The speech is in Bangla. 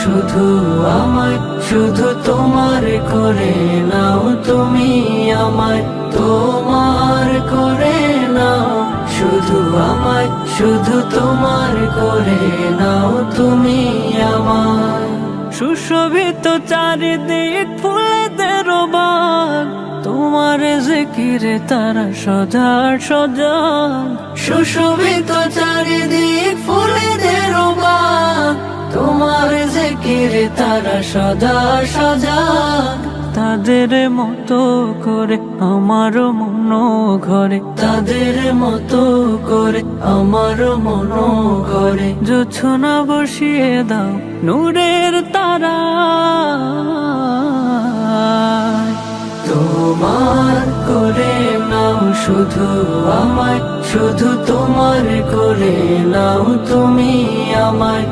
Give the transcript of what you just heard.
শুধু আমায়, শুধু তোমার করে নাও, তুমি আমায়, তোমার করে নাও। শুধু আমায়, শুধু তোমার করে নাও, তুমি আমায়। সুশোভিত চারিদিক ফুলেদের বাগ তোমার জিকিরে তারা সজার সজাগ সুশোভিত চারিদিক তোমার তারা সদা সজাগ তাদের মতো করে আমার মন ঘরে তাদের মতো করে আমার মন ঘরে জোছনা বসিয়ে দাও নূরের তারা। তোমার করে নাও শুধু আমায় শুধু তোমার করে নাও তুমি আমায়।